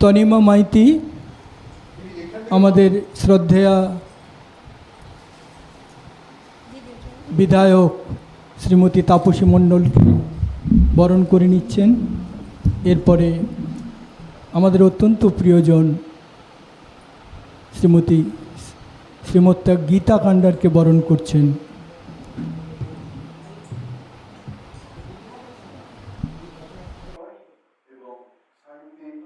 তনিমা মাইতি। আমাদের শ্রদ্ধেয়া বিধায়ক শ্রীমতী তাপসী মণ্ডলকে বরণ করে নিচ্ছেন। এরপরে আমাদের অত্যন্ত প্রিয়জন শ্রীমতী শ্রীমত্যা গীতা কাণ্ডারকে বরণ করছেন এবং সাহিত্যিক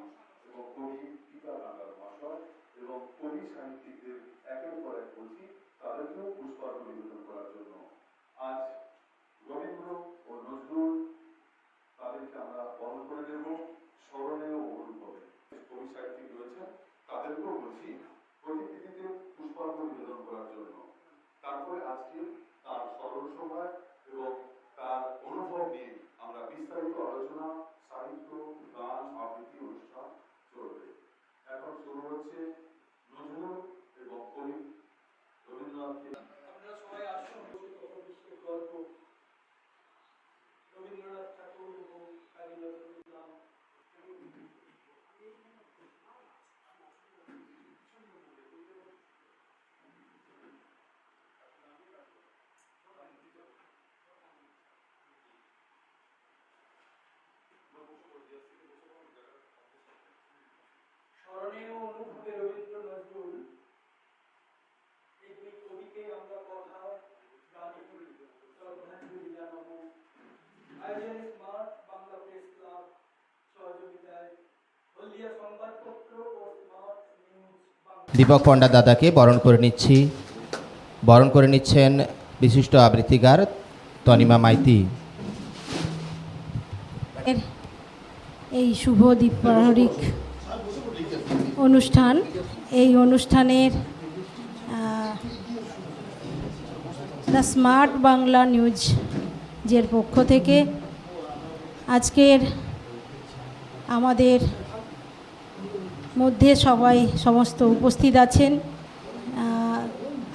এবং কবি পিতা কান্ডার মহাশয় এবং কবি সাহিত্যিকদের একের পর এক বলছি তাদেরকেও পুষ্পার্ঘ নিবেদন করার জন্য আজ রবীন্দ্র ও নজরুল তাদেরকে আমরা বরণ করে নেব স্মরণীয় অনুভবে কবি সাহিত্যিক রয়েছেন তাদেরকেও বলছি প্রতিকৃতিতে পুষ্পার্ঘ নিবেদন করার জন্য তারপরে আজকে তার স্মরণ সভায় এবং তার অনুভব নিয়ে আমরা বিস্তারিত আলোচনা সাহিত্য গান আবৃত্তি অনুষ্ঠান চলবে এখন শুরু হচ্ছে নজরুল এবং কবি রবীন্দ্রনাথকে আপনারা সবাই আসুন বিশ্বের গল্প রবীন্দ্রনাথ ঠাকুর এবং কাজী নজরুল ইসলাম স্মরণীয় অনুভবে রবীন্দ্র নজরুল এই দুই কবিকে আমরা কথা গানে শ্রদ্ধাঞ্জলি জানাব। আয়োজনে স্মার্ট বাংলা প্রেস ক্লাব সহযোগিতায়। হলদিয়া সংবাদপত্র ও স্মার্ট নিউজ দীপক পণ্ডা দাদাকে বরণ করে নিচ্ছি। বরণ করে নিচ্ছেন বিশিষ্ট আবৃত্তিকার তনিমা মাইতি। এই শুভ দীপাহরিক অনুষ্ঠান। এই অনুষ্ঠানের দ্য স্মার্ট বাংলা নিউজ যের পক্ষ থেকে আজকের আমাদের মধ্যে সবাই, সমস্ত উপস্থিত আছেন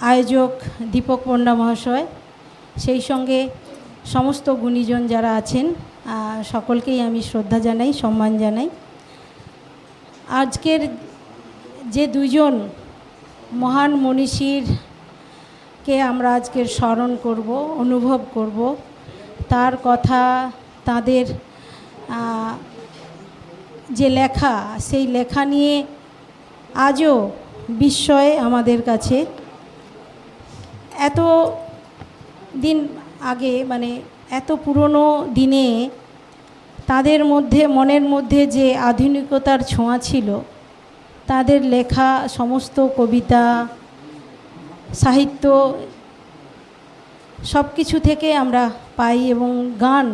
আয়োজক দীপক পণ্ডা মহাশয়। সেই সঙ্গে সমস্ত গুণীজন যারা আছেন সকলকেই আমি শ্রদ্ধা জানাই, সম্মান জানাই। আজকের যে দুজন মহান মনীষীর কে আমরা আজকের স্মরণ করব, অনুভব করব, তার কথা, তাদের যে লেখা, সেই লেখা নিয়ে আজও বিস্ময় আমাদের কাছে। এত দিন আগে মানে এত পুরনো দিনে তাদের মধ্যে, মনের মধ্যে যে আধুনিকতার ছোঁয়া ছিল তাদের লেখা সমস্ত কবিতা, সাহিত্য সব কিছু থেকে আমরা পাই এবং গান।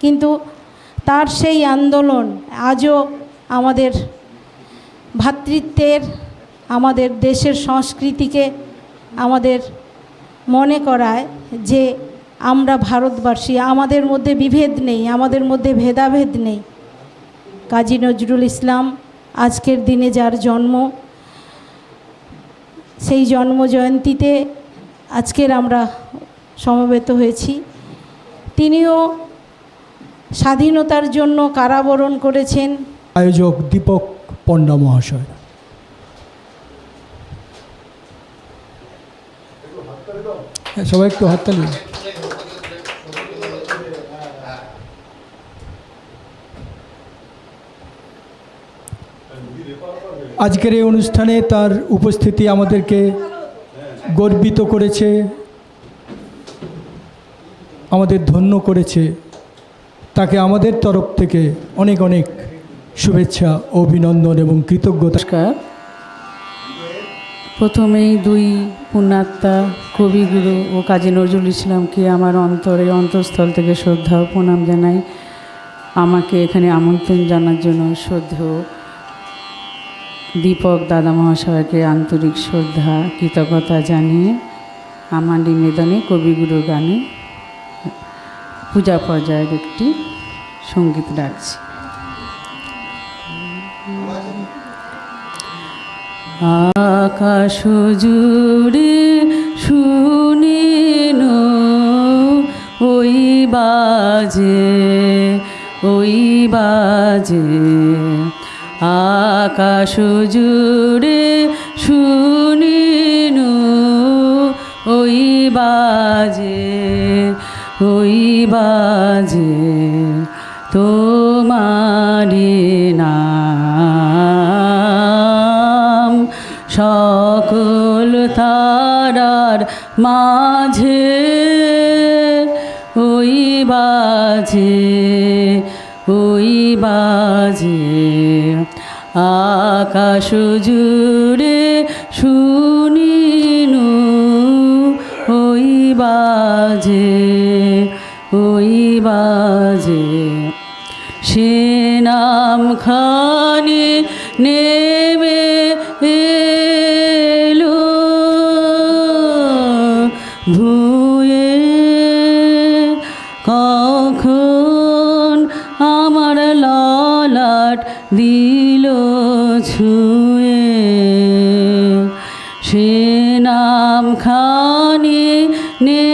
কিন্তু তার সেই আন্দোলন আজও আমাদের ভাতৃত্বের, আমাদের দেশের সংস্কৃতিকে আমাদের মনে করায় যে আমরা ভারতবাসী, আমাদের মধ্যে বিভেদ নেই, আমাদের মধ্যে ভেদাভেদ নেই। কাজী নজরুল ইসলাম আজকের দিনে যার জন্ম সেই জন্ম জয়ন্তীতে আজকের আমরা সমবেত হয়েছি। তিনিও স্বাধীনতার জন্য কারাবরণ করেছেন। আয়োজক দীপক পণ্ডা মহাশয়। হ্যাঁ, সবাই একটু হাততালি আজকের এই অনুষ্ঠানে তার উপস্থিতি আমাদেরকে গর্বিত করেছে, আমাদের ধন্য করেছে। তাকে আমাদের তরফ থেকে অনেক অনেক শুভেচ্ছা, অভিনন্দন এবং কৃতজ্ঞতা। প্রথমেই দুই পুণ্যাত্মা কবিগুরু ও কাজী নজরুল ইসলামকে আমার অন্তরে অন্তঃস্থল থেকে শ্রদ্ধা ও প্রণাম জানাই। আমাকে এখানে আমন্ত্রণ জানার জন্য শ্রদ্ধেয় দীপক দাদা মহাশয়কে আন্তরিক শ্রদ্ধা, কৃতজ্ঞতা জানিয়ে আমার নিবেদনে কবিগুরু গানে পূজা পর্যায়ের একটি সংগীত ডাকছি। আকাশ জুড়ে শুনিন ওই বাজে ওই বাজে। আকাশ জুড়ে শুনিনু, ওই বাজে ওই বাজে তোমারি নাম। সকল তারার মাঝে ওই বাজে ওই বাজে আকাশ জুড়ে শুনিনু ওই বাজে ওই বাজে। সে নাম খানি নেমে দিল ছুঁয়ে। সে নাম খানি নেমে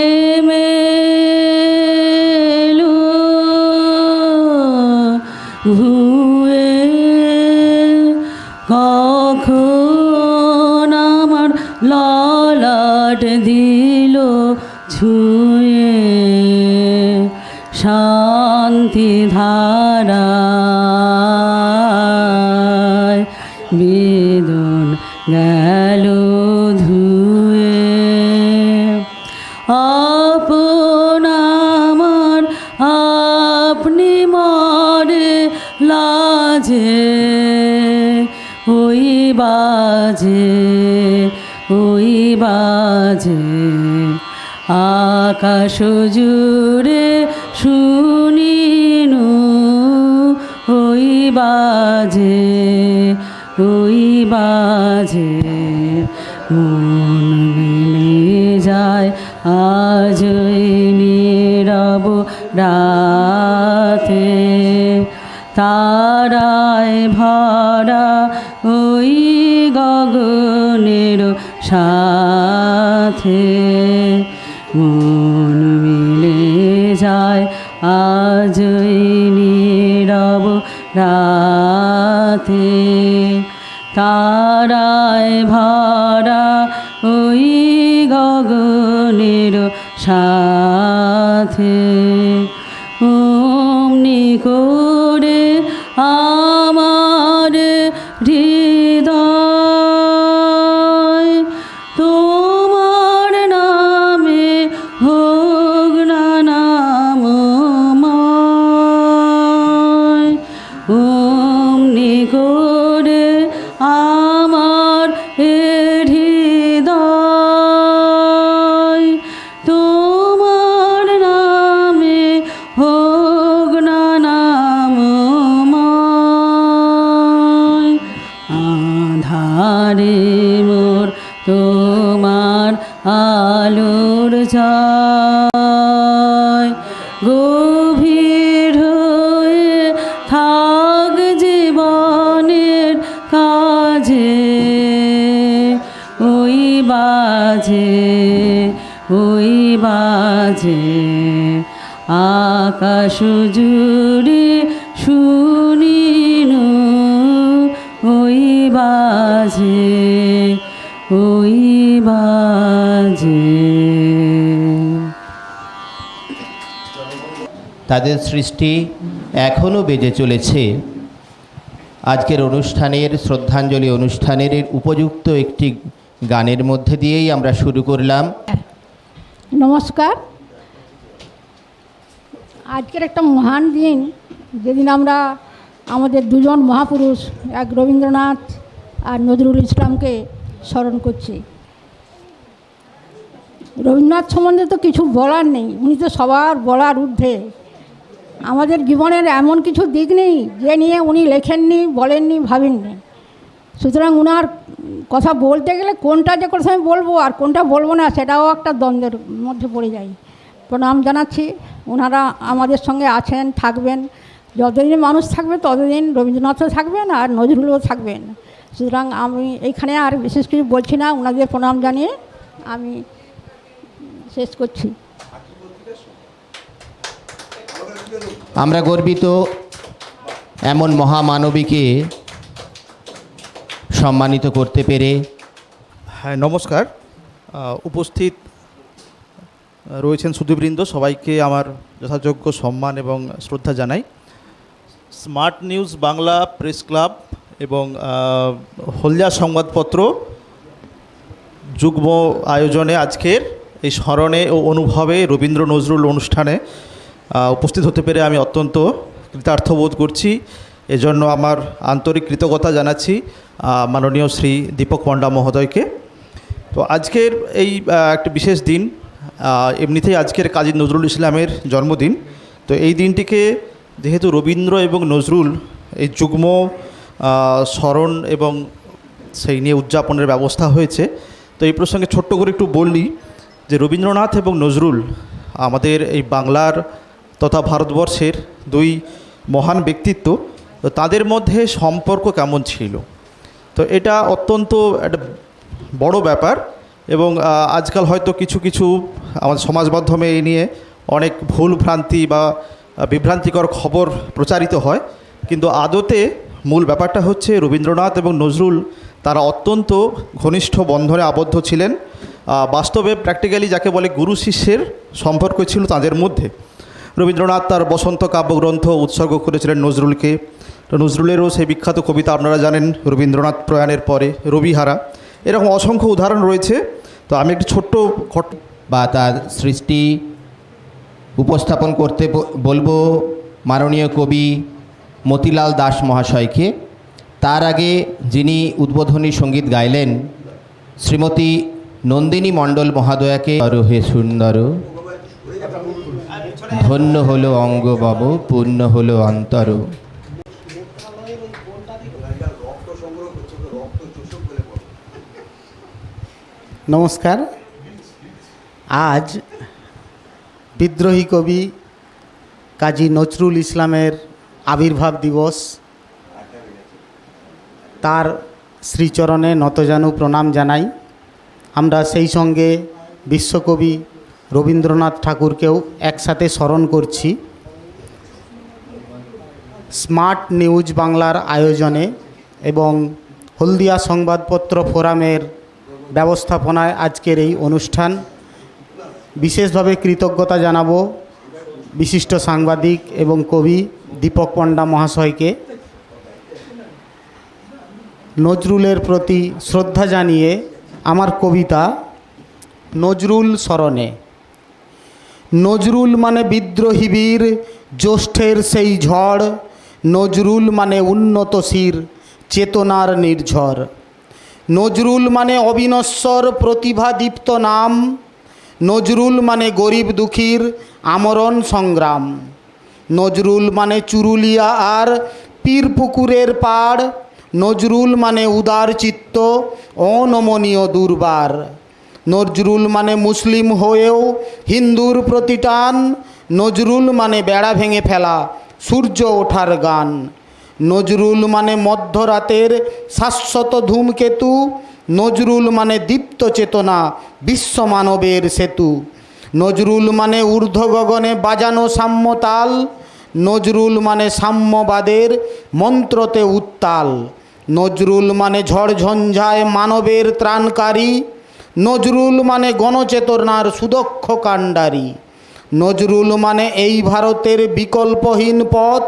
আকাশ জুড়ে শুনিনু, ওই বাজে ওই বাজে, মন মিলে যায়, আজ নীরব রাতে। তারায় ভরা ওই গগনের সাথে। মন মিলে যায় আজ নীরব রাতে। তারায় ভরা ওই গগনের সাথে। অমনি করে বাজে আকাশ জুড়ে শুনিনু ওই বাজে ওই বাজে। তাদের সৃষ্টি এখনও বেজে চলেছে। আজকের অনুষ্ঠানের শ্রদ্ধাঞ্জলি অনুষ্ঠানের উপযুক্ত একটি গানের মধ্যে দিয়েই আমরা শুরু করলাম। নমস্কার। আজকের একটা মহান দিন, যেদিন আমরা আমাদের দুজন মহাপুরুষ, এক রবীন্দ্রনাথ আর নজরুল ইসলামকে স্মরণ করছি। রবীন্দ্রনাথ সম্বন্ধে তো কিছু বলার নেই, উনি তো সবার বলার ঊর্ধ্বে। আমাদের জীবনের এমন কিছু দিক নেই, যে নিয়ে উনি লেখেননি, বলেননি, ভাবেননি। সুতরাং উনার কথা বলতে গেলে কোনটা যে কথা আমি বলব আর কোনটা বলব না সেটাও একটা দ্বন্দ্বের মধ্যে পড়ে যায়। প্রণাম জানাচ্ছি। ওনারা আমাদের সঙ্গে আছেন, থাকবেন। যতদিন মানুষ থাকবে ততদিন রবীন্দ্রনাথও থাকবেন আর নজরুলও থাকবেন। সুতরাং আমি এইখানে আর বিশেষ কিছু বলছি না ওনাদের প্রণাম জানিয়ে আমি শেষ করছি। আমরা গর্বিত এমন মহামানবীকে সম্মানিত করতে পেরে। হ্যাঁ নমস্কার। উপস্থিত রয়েছেন সুদীবৃন্দ সবাইকে আমার যথাযোগ্য সম্মান এবং শ্রদ্ধা জানাই। Smart news Bangla press club এবং হলদিয়া সংবাদপত্র যুগ্ম আয়োজনে আজকের এই স্মরণে ও অনুভবে রবীন্দ্র নজরুল অনুষ্ঠানে উপস্থিত হতে পেরে আমি অত্যন্ত কৃতার্থ বোধ করছি। এজন্য আমার আন্তরিক কৃতজ্ঞতা জানাচ্ছি মাননীয় শ্রী দীপক পণ্ডা মহোদয়কে। তো আজকের এই একটা বিশেষ দিন এমনিতেই আজকের কাজী নজরুল ইসলামের জন্মদিন। তো এই দিনটিকে যেহেতু রবীন্দ্র এবং নজরুল এই যুগ্ম স্মরণ এবং সেই নিয়ে উদযাপনের ব্যবস্থা হয়েছে, তো এই প্রসঙ্গে ছোট্ট করে একটু বললি যে রবীন্দ্রনাথ এবং নজরুল আমাদের এই বাংলার তথা ভারতবর্ষের দুই মহান ব্যক্তিত্ব। তো তাদের মধ্যে সম্পর্ক কেমন ছিল? তো এটা অত্যন্ত একটা বড় ব্যাপার এবং আজকাল হয়তো কিছু কিছু আমাদের সমাজ মাধ্যমে এই নিয়ে অনেক ভুল ভ্রান্তি বা বিভ্রান্তিকর খবর প্রচারিত হয়। কিন্তু আদতে মূল ব্যাপারটা হচ্ছে রবীন্দ্রনাথ এবং নজরুল তারা অত্যন্ত ঘনিষ্ঠ বন্ধনে আবদ্ধ ছিলেন। বাস্তবে প্র্যাকটিক্যালি যাকে বলে গুরু শিষ্যের সম্পর্ক ছিল তাদের মধ্যে। রবীন্দ্রনাথ তার বসন্ত কাব্যগ্রন্থ উৎসর্গ করেছিলেন নজরুলকে। নজরুলেরও সেই বিখ্যাত কবিতা আপনারা জানেন রবীন্দ্রনাথ প্রয়াণের পরে রবিহারা। এরকম অসংখ্য উদাহরণ রয়েছে। তো আমি একটি ছোট্ট ঘট বা তার সৃষ্টি, উপস্থাপন করতে বলব মাননীয় কবি মতিলাল দাস মহাশয়কে। তার আগে যিনি উদ্বোধনী সংগীত গাইলেন, শ্রীমতী নন্দিনী মণ্ডল মহাদয়াকে। হে সুন্দর, ধন্য হলো অঙ্গ বাব পূর্ণ হলো অন্তর। নমস্কার। আজ বিদ্রোহী কবি কাজী নজরুল ইসলামের আবির্ভাব দিবস। তার শ্রীচরণে নতজানু প্রণাম জানাই। আমরা সেই সঙ্গে বিশ্বকবি রবীন্দ্রনাথ ঠাকুরকেও একসাথে স্মরণ করছি। স্মার্ট নিউজ বাংলার আয়োজনে এবং হলদিয়া সংবাদপত্র ফোরামের ব্যবস্থাপনায় আজকের এই অনুষ্ঠান। বিশেষভাবে কৃতজ্ঞতা জানাব বিশিষ্ট সাংবাদিক এবং কবি দীপক পণ্ডা মহাশয়কে। নজরুলের প্রতি শ্রদ্ধা জানিয়ে আমার কবিতা, নজরুল স্মরণে। নজরুল মানে বিদ্রোহী বীর, জ্যৈষ্ঠের সেই ঝড়। নজরুল মানে উন্নতশীর চেতনার নির্ঝর। নজরুল মানে অবিনশ্বর, প্রতিভাদীপ্ত নাম। নজরুল মানে গরিব দুঃখীর আমরণ সংগ্রাম। নজরুল মানে চুরুলিয়া আর পীরপুকুরের পাড়। নজরুল মানে উদার চিত্ত, অনমনীয় দুর্বার। নজরুল মানে মুসলিম হয়েও হিন্দুর প্রতিটান নজরুল মানে বেড়া ভেঙে ফেলা, সূর্য ওঠার গান। নজরুল মানে মধ্যরাতের শাশ্বত ধূমকেতু, নজরুল মানে দীপ্ত চেতনা বিশ্বমানবের সেতু। নজরুল মানে ঊর্ধ্ব গগনে বাজানো সাম্যতাল, নজরুল মানে সাম্যবাদের মন্ত্রতে উত্তাল। নজরুল মানে ঝড়ঝঞ্ঝায় মানবের ত্রাণকারী, নজরুল মানে গণচেতনার সুদক্ষ কাণ্ডারি। নজরুল মানে এই ভারতের বিকল্পহীন পথ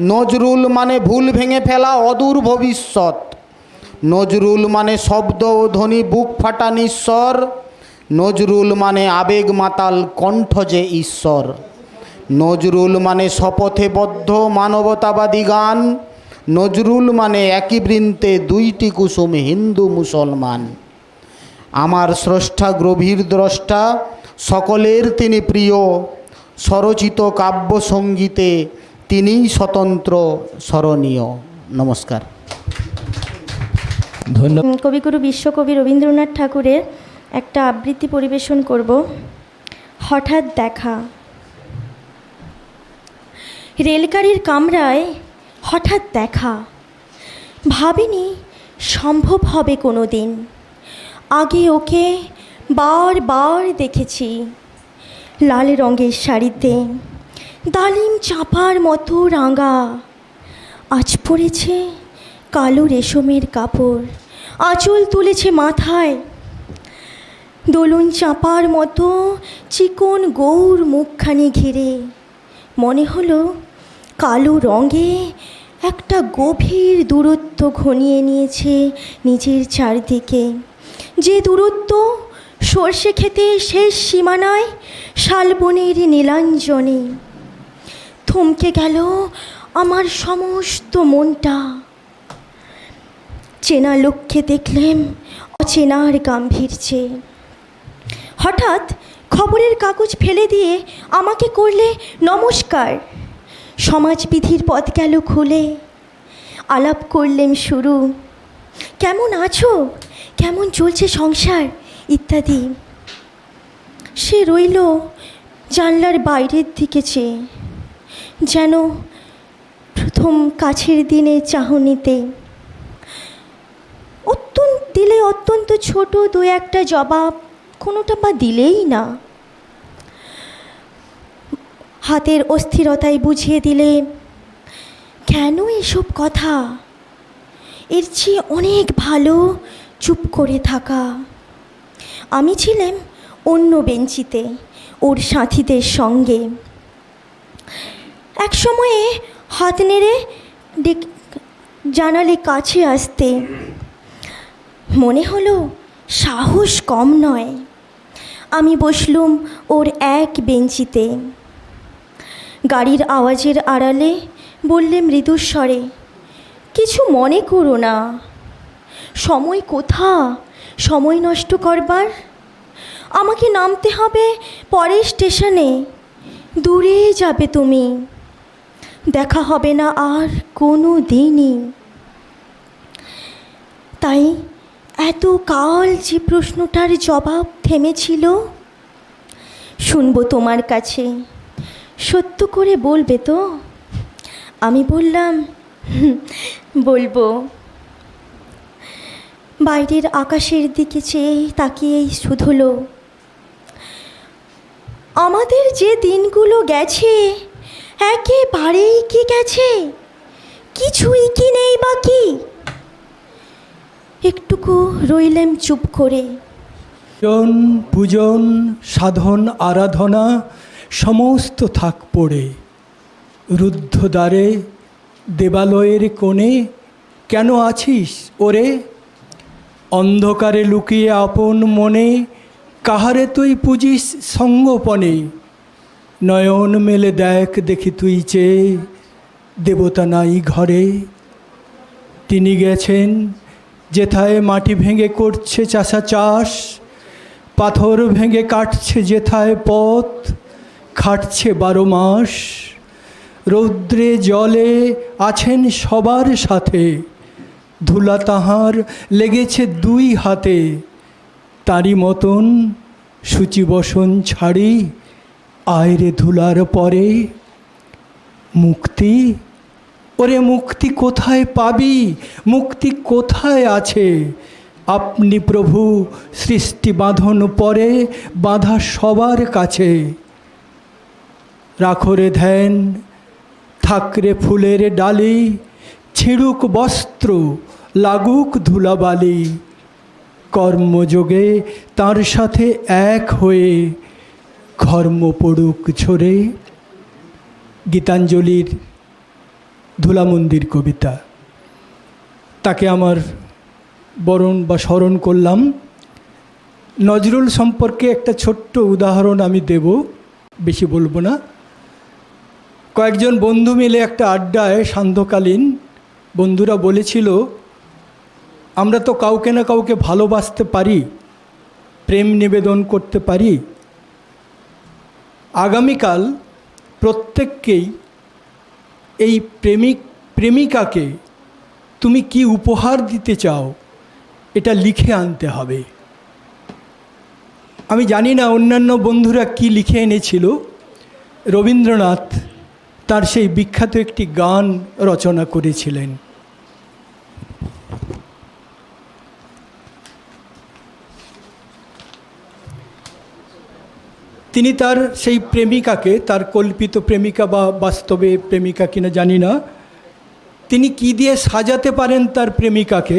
নজরুল মানে ভুল ভেঙে ফেলা অদূর ভবিষ্যৎ। নজরুল মানে শব্দ ও ধ্বনি বুক ফাটা নিঃস্বর নজরুল মানে আবেগ মাতাল কণ্ঠ যে ঈশ্বর। নজরুল মানে শপথে বদ্ধ মানবতাবাদী গান। নজরুল মানে একই বৃন্তে দুইটি কুসুম হিন্দু মুসলমান। আমার স্রষ্টা গভীর দ্রষ্টা, সকলের তিনি প্রিয়। স্বরচিত কাব্য সঙ্গীতে তিনিই স্বতন্ত্র স্মরণীয়। নমস্কার। ধন্যবাদ। কবিগুরু বিশ্বকবি রবীন্দ্রনাথ ঠাকুরের একটা আবৃত্তি পরিবেশন করব। হঠাৎ দেখা। রেলগাড়ির কামরায় হঠাৎ দেখা। ভাবিনি সম্ভব হবে কোনো দিন আগে ওকে বারবার দেখেছি। লাল রঙের শাড়িতে ডালিম চাপার মতো রাঙা। আজ পড়েছে কালো রেশমের কাপড়, আঁচল তুলেছে মাথায়। দোলন চাপার মতো চিকন গৌর মুখখানি ঘিরে। মনে হলো কালো রঙে একটা গভীর দূরত্ব ঘনিয়ে নিয়েছে নিজের চারদিকে। যে দূরত্ব সর্ষে খেতে শেষ সীমানায় শালবনের নীলাঞ্জনে। থমকে গেল আমার সমস্ত মনটা। চেনা লোককে দেখলেম, অচেনার গাম্ভীর্যে হঠাৎ খবরের কাগজ ফেলে দিয়ে আমাকে করলে নমস্কার। সমাজবিধির পথ গেল খুলে। আলাপ করলেম শুরু। কেমন আছো? কেমন চলছে সংসার? ইত্যাদি। সে রইল জানলার বাইরের দিকে চেয়ে। যেন প্রথম কাছের দিনে চাহনিতে। অত্যন্ত, দিলে অত্যন্ত ছোট দু একটা জবাব কোনোটা বা দিলেই না। হাতের অস্থিরতায় বুঝিয়ে দিলে, কেন এসব কথা? এর চেয়ে অনেক ভালো চুপ করে থাকা। আমি ছিলাম অন্য বেঞ্চিতে, ওর সাথীদের সঙ্গে। এক সময়ে হাত নেড়ে জানালে কাছে আসতে। মনে হলো সাহস কম নয়। আমি বসলুম ওর এক বেঞ্চিতে। গাড়ির আওয়াজের আড়ালে বললে মৃদুস্বরে কিছু মনে করো না। সময় কোথা? সময় নষ্ট করবার? আমাকে নামতে হবে পরের স্টেশনে। দূরে যাবে তুমি। দেখা হবে না আর কোনো দিনই। তাই এত কাল যে প্রশ্নটার জবাব থেমেছিল, শুনব তোমার কাছে। সত্য করে বলবে তো? আমি বললাম বলব। বাইরের আকাশের দিকে চেয়ে তাকিয়েই শুধলো আমাদের যে দিনগুলো গেছে একেবারেই কি গেছে? কিছুই কি নেই বাকি? একটুকু রইলেম চুপ করে। জন পূজন, সাধন, আরাধনা, সমস্ত থাক পড়ে। রুদ্ধ দ্বারে দেবালয়ের কোণে কেন আছিস ওরে? অন্ধকারে লুকিয়ে আপন মনে কাহারে তুই পুজিস সঙ্গপনে? নয়ন মেলে দেখ দেখি তুই চেয়ে দেবতা নাই ঘরে। তিনি গেছেন যেথায় মাটি ভেঙে করছে চাষা চাষ, পাথর ভেঙে কাটছে যেথায় পথ, খাটছে বারো মাস। রৌদ্রে জলে আছেন সবার সাথে, ধুলা তাহার লেগেছে দুই হাতে। তারই মতন সূচিবসন ছাড়ি আয়রে ধুলার পরে মুক্তি? ওরে মুক্তি কোথায় পাবি? মুক্তি কোথায় আছে? আপনি প্রভু সৃষ্টি বাঁধন পরে বাঁধা সবার কাছে। রাখরে ধ্যান থাকরে ফুলের ডালি, ছিড়ুক বস্ত্র, লাগুক ধুলাবালি। কর্মযোগে তার সাথে এক হয়ে ঘর্ম পড়ুক ঝরে, গীতাঞ্জলির ধুলামন্দির কবিতা। তাকে আমার বরণ বা স্মরণ করলাম। নজরুল সম্পর্কে একটা ছোট্ট উদাহরণ আমি দেব, বেশি বলব না। কয়েকজন বন্ধু মিলে একটা আড্ডায় সান্ধ্যকালীন বন্ধুরা বলেছিল, আমরা তো কাউকে না কাউকে ভালোবাসতে পারি, প্রেম নিবেদন করতে পারি আগামীকাল প্রত্যেককেই এই প্রেমিক, প্রেমিকাকে তুমি কি উপহার দিতে চাও, এটা লিখে আনতে হবে। আমি জানি না অন্যান্য বন্ধুরা কি লিখে এনেছিল। রবীন্দ্রনাথ তার সেই বিখ্যাত একটি গান রচনা করেছিলেন। তিনি তার সেই প্রেমিকাকে, তার কল্পিত প্রেমিকা বা বাস্তবে প্রেমিকা কিনা জানি না, তিনি কি দিয়ে সাজাতে পারেন তার প্রেমিকাকে,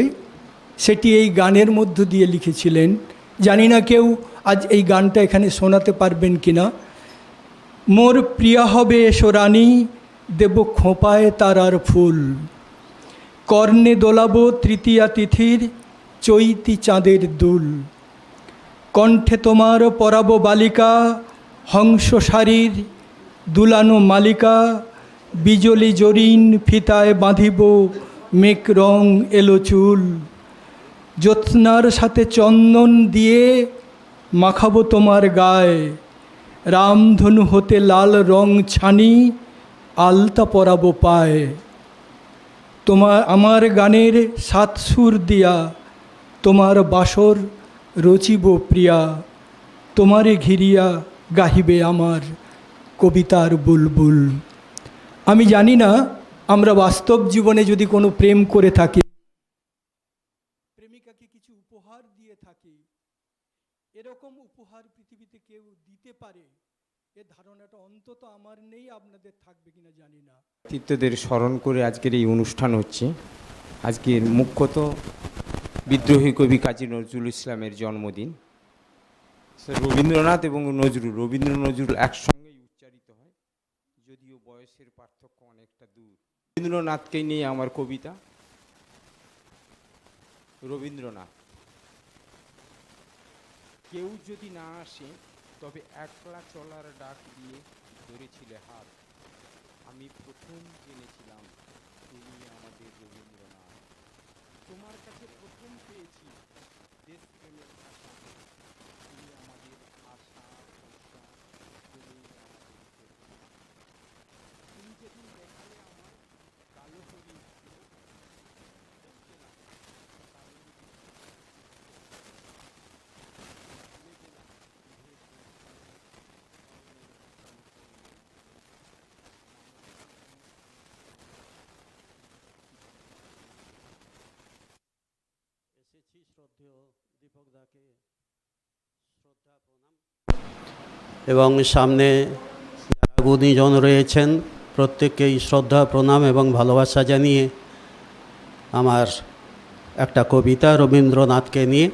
সেটি এই গানের মধ্য দিয়ে লিখেছিলেন। জানি না কেউ আজ এই গানটা এখানে শোনাতে পারবেন কি না মোর প্রিয়া হবে এসো রানী, দেব খোঁপায় তারার ফুল। কর্ণে দোলাব তৃতীয়া তিথির, চৈতি চাঁদের দুল। কণ্ঠে তোমার পরাব বালিকা হংস শারীর দুলানো মালিকা, বিজলি জরিন ফিতায় বাঁধিব, মেঘ রং এলো চুল। জ্যোৎস্নার সাথে চন্দন দিয়ে মাখাবো তোমার গায়ে। রামধনু হতে লাল রং ছানি আলতা পরাবো পায়। তোমার আমার গানের সাত সুর দিয়া তোমার বাসর রচিব প্রিয়া। তোমারে ঘিরিয়া গাহিবে আমার কবিতার বুলবুল। আমি জানি না, আমরা বাস্তব জীবনে যদি কোনো প্রেম করে থাকি, প্রেমিকাকে কিছু উপহার দিয়ে থাকি, এরকম উপহার পৃথিবীতে কেউ দিতে পারে, এ ধারণাটা অন্তত আমার নেই, আপনাদের থাকবে কিনা জানি না। ব্যক্তিত্বদের স্মরণ করে আজকের এই অনুষ্ঠান হচ্ছে। আজকের মুখ্যত বিদ্রোহী কবি কাজী নজরুল ইসলামের জন্মদিন। রবীন্দ্রনাথ এবং নজরুল, রবীন্দ্র নজরুল একসঙ্গেই উচ্চারিত হয়, যদিও বয়সের পার্থক্য অনেকটা দূর। রবীন্দ্রনাথকে নিয়ে আমার কবিতা, রবীন্দ্রনাথ। কেউ যদি না আসে, তবে একলা চলার ডাক দিয়ে ধরেছিলে হাত। আমি প্রথম জেনেছিলাম, তুমি আমাদের রবীন্দ্রনাথ। তোমার কাছে প্রথম পেয়েছি দেশপ্রেমের ভাষা তুমি আমাদের আশা ভরসা তুমি আমাদের প্রেরণা। তুমি যেদিন দেখালে আমার কালো হরি এবং সামনে যারা গুণীজন রয়েছেন, প্রত্যেককেই শ্রদ্ধা, প্রণাম এবং ভালোবাসা জানিয়ে আমার একটা কবিতা রবীন্দ্রনাথকে নিয়ে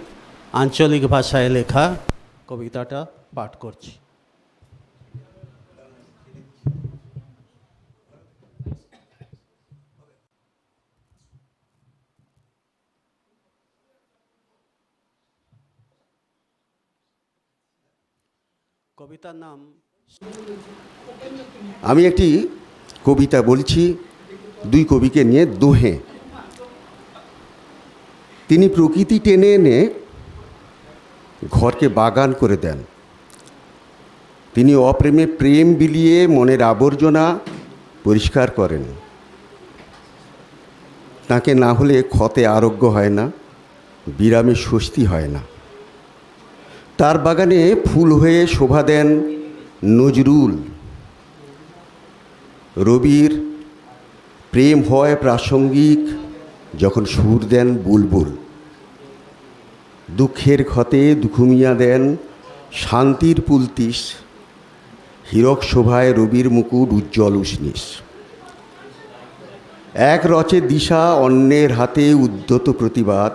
আঞ্চলিক ভাষায় লেখা কবিতাটা পাঠ করছি। কবিতার নাম আমি একটি কবিতা বলছি, দুই কবিকে নিয়ে দোহে। তিনি প্রকৃতি টেনে এনে ঘরকে বাগান করে দেন। তিনি অপ্রেমে প্রেম বিলিয়ে মনের আবর্জনা পরিষ্কার করেন। তাকে না হলে ক্ষতে আরোগ্য হয় না, বিরামে স্বস্তি হয় না। তার বাগানে ফুল হয়ে শোভা দেন নজরুল। রবির প্রেম হয় প্রাসঙ্গিক, যখন সুর দেন বুলবুল। দুঃখের ক্ষতে দুখুমিয়া দেন শান্তির পুলতিস, হীরক শোভায় রবির মুকুট উজ্জ্বল উষ্ণিস। এক রচে দিশা অন্যের হাতে উদ্যত প্রতিবাদ,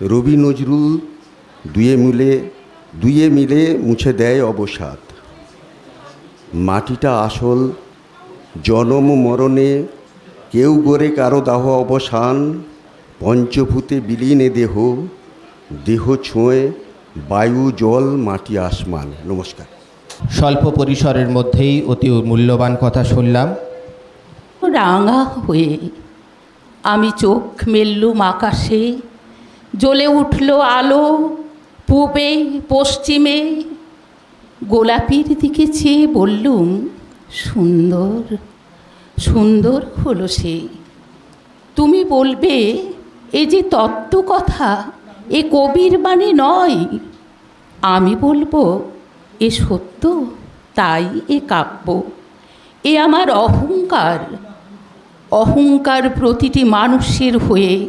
রবি নজরুল দুয়ে মিলে দুয়ে মিলে মুছে দেয় অবসাদ। মাটিটা আসল জনম মরণে কেউ গড়ে কারও দাহ অবসান পঞ্চভূতে বিলীনে দেহ দেহ ছুঁয়ে বায়ু জল মাটি আসমান। নমস্কার। স্বল্প পরিসরের মধ্যেই অতি মূল্যবান কথা শুনলাম। রাঙা হয়ে আমি চোখ মেললুম আকাশে জ্বলে উঠল আলো পূবে, পশ্চিমে গোলাপির দিকে চেয়ে বললুম, সুন্দর সুন্দর হলো সে। তুমি বলবে, এ যে তত্ত্ব কথা, এ কবির বাণী নয়। আমি বলব, এ সত্য, তাই এ কাব্য। এ আমার অহংকার। অহংকার প্রতিটি মানুষের হয়ে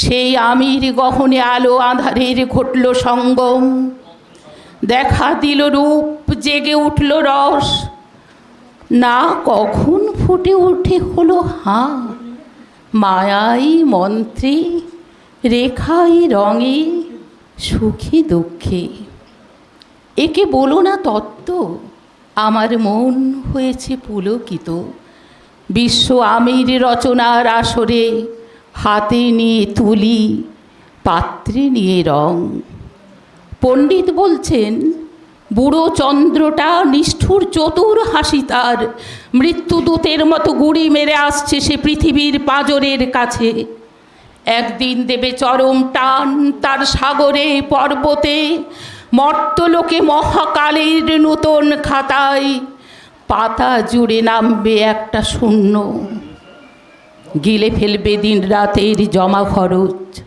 সেই আমির গহনে আলো আধারের ঘটল সঙ্গম। দেখা দিল রূপ, জেগে উঠল রস। না কখন ফুটে ওঠে হলো হাঁ মায়াই মন্ত্রে, রেখাই রঙে, সুখে দুঃখে। একে বলো না তত্ত্ব, আমার মন হয়েছে পুলকিত। বিশ্ব আমির রচনার আসরে হাতে নিয়ে তুলি, পাত্রে নিয়ে রং। পণ্ডিত বলছেন, বুড়ো চন্দ্রটা নিষ্ঠুর চতুর হাসি তার। মৃত্যুদূতের মতো গুড়ি মেরে আসছে সে পৃথিবীর পাজরের কাছে। একদিন দেবে চরম টান তার সাগরে পর্বতে, মর্তলোকে মহাকালের নূতন খাতায়। পাতা জুড়ে নামবে একটা শূন্য। গিলে ফেলবে দিন রাতের জমা খরচ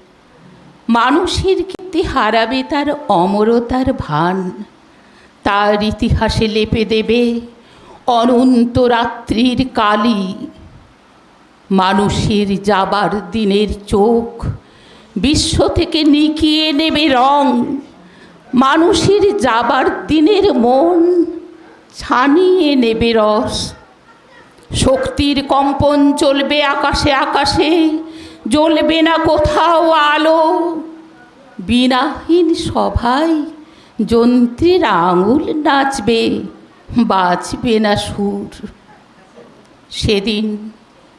মানুষের কীর্তি হারাবে তার অমরতার ভান। তার ইতিহাসে লেপে দেবে অনন্ত রাত্রির কালি। মানুষের যাবার দিনের চোখ বিশ্ব থেকে নিকিয়ে নেবে রং। মানুষের যাবার দিনের মন ছানিয়ে নেবে রস। শক্তির কম্পন চলবে আকাশে আকাশে, জ্বলবে না কোথাও আলো। বিনাহীন সভায় যন্ত্রের আঙুল নাচবে, বাজবে না সুর। সেদিন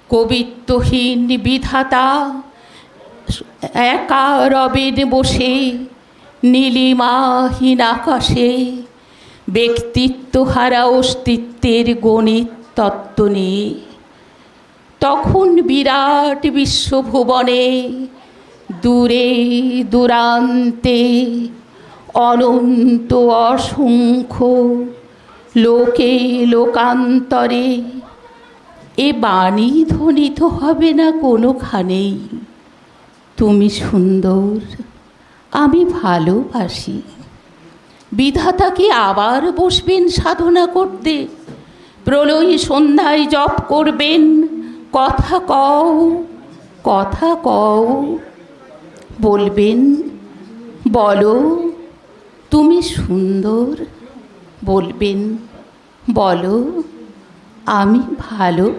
কবিত্বহীন বিধাতা একা রবেন বসে, নীলিমাহীন আকাশে, ব্যক্তিত্ব হারা অস্তিত্বের গণিত তত্ত্ব নিয়ে তখন বিরাট বিশ্বভুবনে, দূরে দূরান্তে অনন্ত অসংখ্য লোকে লোকান্তরে। এ বাণী ধ্বনিত হবে না কোনোখানেই। তুমি সুন্দর, আমি ভালোবাসি। বিধাতা কি আবার বসবেন সাধনা করতে? প্রলয় সন্ধ্যায় জপ করবেন। কথা কও কথা কও। বলবেন, বলো, তুমি সুন্দর। বলবেন, বলো, আমি ভালো